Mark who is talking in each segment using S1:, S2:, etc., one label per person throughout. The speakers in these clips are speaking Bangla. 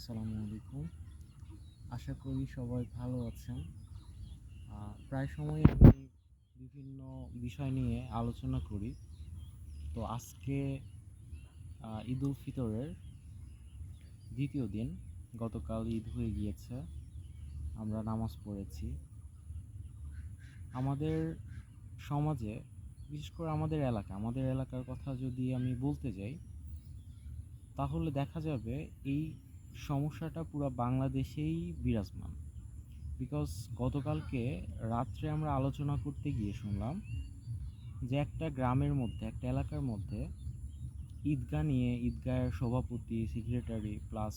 S1: আসসালামু আলাইকুম। আশা করি সবাই ভালো আছেন। প্রায় সময় আমি বিভিন্ন বিষয় নিয়ে আলোচনা করি। তো আজকে ঈদ উল ফিতরের দ্বিতীয় দিন। গতকাল ঈদ হয়ে গিয়েছে। আমরা নামাজ পড়েছি। আমাদের সমাজে, বিশেষ করে আমাদের এলাকা, আমাদের এলাকার কথা যদি আমি বলতে যাই, তাহলে দেখা যাবে এই সমস্যাটা পুরো বাংলাদেশেই বিরাজমান। বিকজ গতকালকে রাত্রে আমরা আলোচনা করতে গিয়ে শুনলাম যে একটা গ্রামের মধ্যে, একটা এলাকার মধ্যে ঈদগাহ নিয়ে, ঈদগাহের সভাপতি সেক্রেটারি প্লাস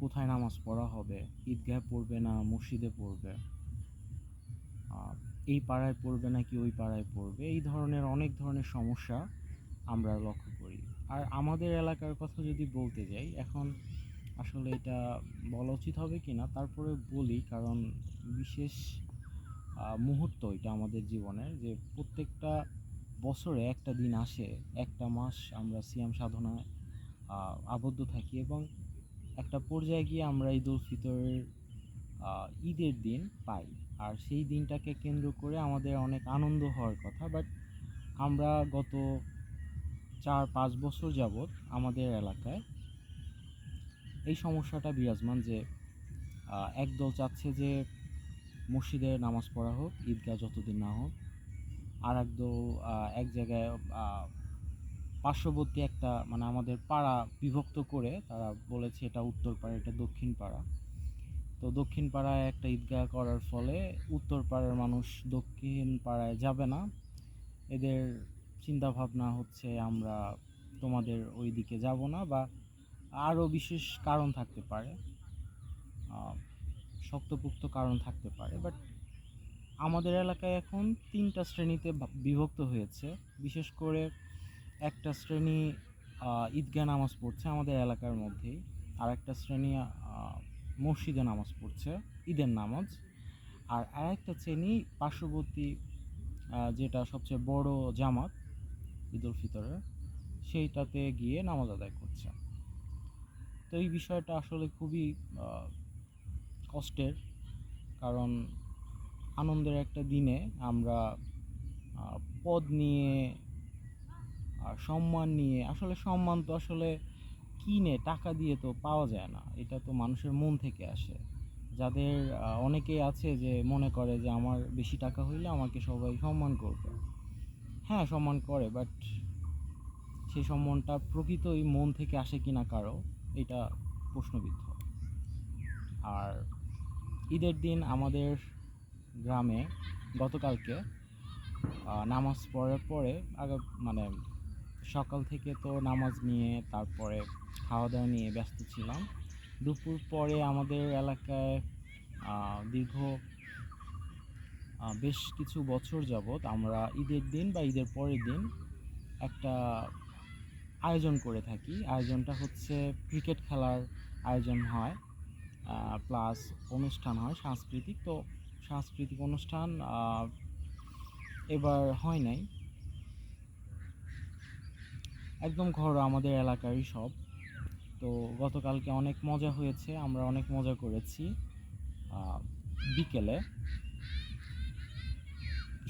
S1: কোথায় নামাজ পড়া হবে, ঈদগাহে পড়বে না, মসজিদে পড়বে এই পাড়ায় পড়বে নাকি ওই পাড়ায় পড়বে, এই ধরনের, অনেক ধরনের সমস্যা আমরা লক্ষ্য করি। আর আমাদের এলাকার কথা যদি বলতে যাই, এখন আসলে এটা বলা উচিত হবে কি না তারপরে বলি, কারণ বিশেষ মুহূর্ত এটা আমাদের জীবনের যে প্রত্যেকটা বছরে একটা দিন আসে, একটা মাস আমরা সিয়াম সাধনায় আবদ্ধ থাকি এবং একটা পর্যায়ে গিয়ে আমরা ঈদ উল ঈদের দিন পাই। আর সেই দিনটাকে কেন্দ্র করে আমাদের অনেক আনন্দ হওয়ার কথা, বাট আমরা গত চার পাঁচ বছর যাবৎ আমাদের এলাকায় এই সমস্যাটা বিরাজমান যে একদল চাচ্ছে যে মসজিদে নামাজ পড়া হোক, ঈদগাহ যতদিন না হোক, আর একদল এক জায়গায় পার্শ্ববর্তী একটা মানে আমাদের পাড়া বিভক্ত করে তারা বলেছে এটা উত্তর পাড়া, এটা দক্ষিণ পাড়া। তো দক্ষিণ পাড়ায় একটা ঈদগাহ করার ফলে উত্তর পাড়ার মানুষ দক্ষিণ পাড়ায় যাবে না। এদের চিন্তা ভাবনা হচ্ছে আমরা তোমাদের ওই দিকে যাব না বা আরও বিশেষ কারণ থাকতে পারে। শক্তপোক্ত কারণ থাকতে পারে বাট আমাদের এলাকায় এখন তিনটা শ্রেণীতে বিভক্ত হয়েছে। বিশেষ করে একটা শ্রেণি ঈদগাহ নামাজ পড়ছে আমাদের এলাকার মধ্যেই আর একটা শ্রেণি মসজিদে নামাজ পড়ছে, ঈদের নামাজ। আর আরেকটা শ্রেণি পার্শ্ববর্তী যেটা সবচেয়ে বড় জামাত ঈদ উল ফিতরের, সেইটাতে গিয়ে নামাজ আদায় করছে। তো এই বিষয়টা আসলে খুবই কষ্টের, কারণ আনন্দের একটা দিনে আমরা পদ নিয়ে আর সম্মান নিয়ে, আসলে সম্মান তো আসলে কিনে, টাকা দিয়ে তো পাওয়া যায় না। এটা তো মানুষের মন থেকে আসে। যাদের অনেকেই আছে যে মনে করে যে আমার বেশি টাকা হইলে আমাকে সবাই সম্মান করবে। হ্যাঁ সম্মান করে বাট সেই সম্মানটা প্রকৃতই মন থেকে আসে কিনা কারও, এটা প্রশ্নবিদ্ধ। আর ঈদের দিন আমাদের গ্রামে গতকালকে নামাজ পড়ার পরে আগে মানে সকাল থেকে তো নামাজ নিয়ে তারপরে খাওয়া দাওয়া নিয়ে ব্যস্ত ছিলাম। দুপুর পরে আমাদের এলাকায় দীর্ঘ বেশ কিছু বছর যাবৎ আমরা ঈদের দিন বা ঈদের পরের দিন একটা আয়োজন করে থাকি। আয়োজনটা হচ্ছে ক্রিকেট খেলার আয়োজন হয় প্লাস অনুষ্ঠান হয় সাংস্কৃতিক। তো সাংস্কৃতিক অনুষ্ঠান এবার হয় নাই। একদম ঘরোয়া আমাদের এলাকারই সব। তো গতকালকে অনেক মজা হয়েছে, আমরা অনেক মজা করেছি বিকেলে।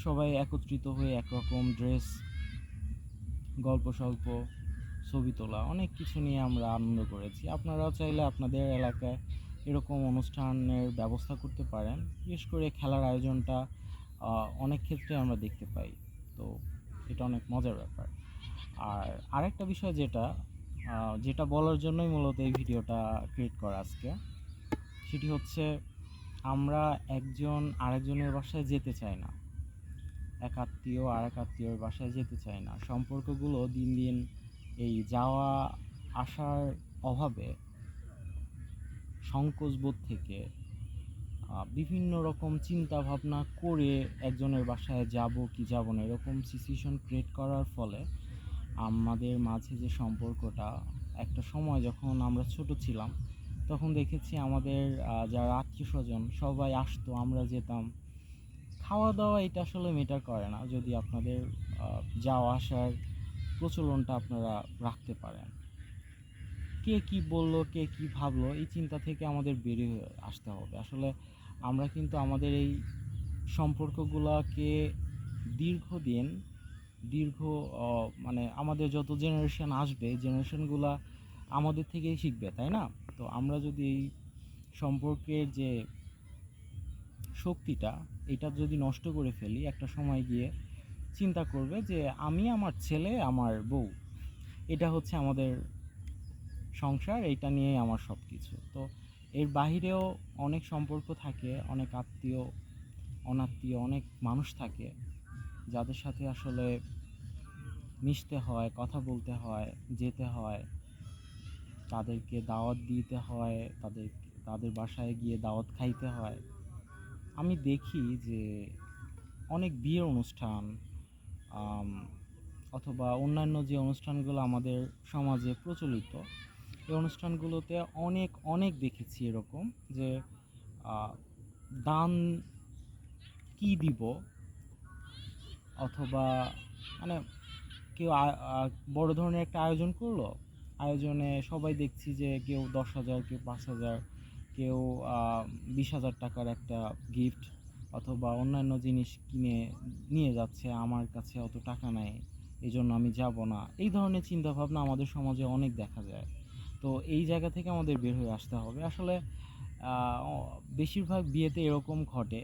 S1: সবাই একত্রিত হয়ে একরকম ড্রেস গল্প সল্প ছবি তোলা, অনেক কিছু নিয়ে আমরা আনন্দ করেছি। আপনারাও চাইলে আপনাদের এলাকায় এরকম অনুষ্ঠানের ব্যবস্থা করতে পারেন। বিশেষ করে খেলার আয়োজনটা অনেক ক্ষেত্রে আমরা দেখতে পাই। তো এটা অনেক মজার ব্যাপার। আর আরেকটা বিষয় যেটা যেটা বলার জন্যই মূলত এই ভিডিওটা ক্রিয়েট করা আজকে, সেটি হচ্ছে আমরা একজন আরেকজনের বাসায় যেতে চাই না। এক আত্মীয় আর এক আত্মীয়র বাসায় যেতে চায় না। সম্পর্কগুলো দিন দিন এই যাওয়া, আসার অভাবে সংকোচবোধ থেকে বিভিন্ন রকম চিন্তা ভাবনা করে একজনের বাসায় যাব কি যাব না এরকম সিচুয়েশন ক্রিয়েট করার ফলে আমাদের মাঝে যে সম্পর্কটা, একটা সময় যখন আমরা ছোট ছিলাম, তখন দেখেছি আমাদের যারা আত্মীয় স্বজন সবাই আসতো, আমরা যেতাম। খাওয়া দাওয়া এটা আসলে মেটার করে না, যদি আপনাদের যাওয়া আসার প্রচলনটা আপনারা রাখতে পারেন। কে কি বলল, কে কি ভাবলো, এই চিন্তা থেকে আমাদের বেরিয়ে আসতে হবে। আসলে আমরা কিন্তু আমাদের এই সম্পর্কগুলোকে দীর্ঘদিন, দীর্ঘ মানে আমাদের যত জেনারেশন আসবে জেনারেশনগুলা আমাদের থেকেই শিখবে, তাই না? তো আমরা যদি এই সম্পর্কের যে শক্তিটা এটা যদি নষ্ট করে ফেলি, একটা সময় গিয়ে চিন্তা করবে যে আমি আমার ছেলে, আমার বউ, এটা হচ্ছে আমাদের সংসার, এইটা নিয়েই আমার সব কিছু তো এর বাহিরেও অনেক সম্পর্ক থাকে, অনেক আত্মীয়, অনাত্মীয়, অনেক মানুষ থাকে, যাদের সাথে আসলে মিশতে হয়, কথা বলতে হয়, যেতে হয়, তাদেরকে দাওয়াত দিতে হয়, তাদের তাদের বাসায় গিয়ে দাওয়াত খাইতে হয়। আমি দেখি যে অনেক বিয়ের অনুষ্ঠান অথবা অন্যান্য যে অনুষ্ঠানগুলো আমাদের সমাজে প্রচলিত, এই অনুষ্ঠানগুলোতে অনেক অনেক দেখেছি এরকম যে দান কি দিব? অথবা মানে কেউ বড় ধরনের একটা আয়োজন করল, আয়োজনে সবাই দেখছি যে কেউ দশ হাজার, কেউ পাঁচ হাজার কেউ বিশ হাজার টাকার একটা গিফট অথবা অন্যান্য জিনিস কিনে, নিয়ে যাচ্ছে, আমার কাছে অত টাকা নাই এই জন্য আমি যাব না। এই ধরনের চিন্তাভাবনা আমাদের সমাজে অনেক দেখা যায়। তো এই জায়গা থেকে আমাদের বের হয়ে আসতে হবে। আসলে বেশিরভাগ বিয়েতে এরকম ঘটে।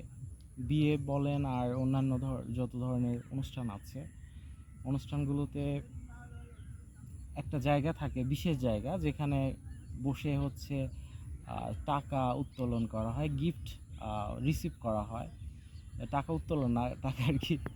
S1: বিয়ে বলেন আর অন্যান্য ধর, যত ধরনের অনুষ্ঠান আছে, অনুষ্ঠানগুলোতে একটা জায়গা থাকে, বিশেষ জায়গা, যেখানে বসে হচ্ছে টাকা উত্তোলন করা হয় গিফট রিসিভ করা হয়। টাকা উত্তোলন না টাকা আর কি।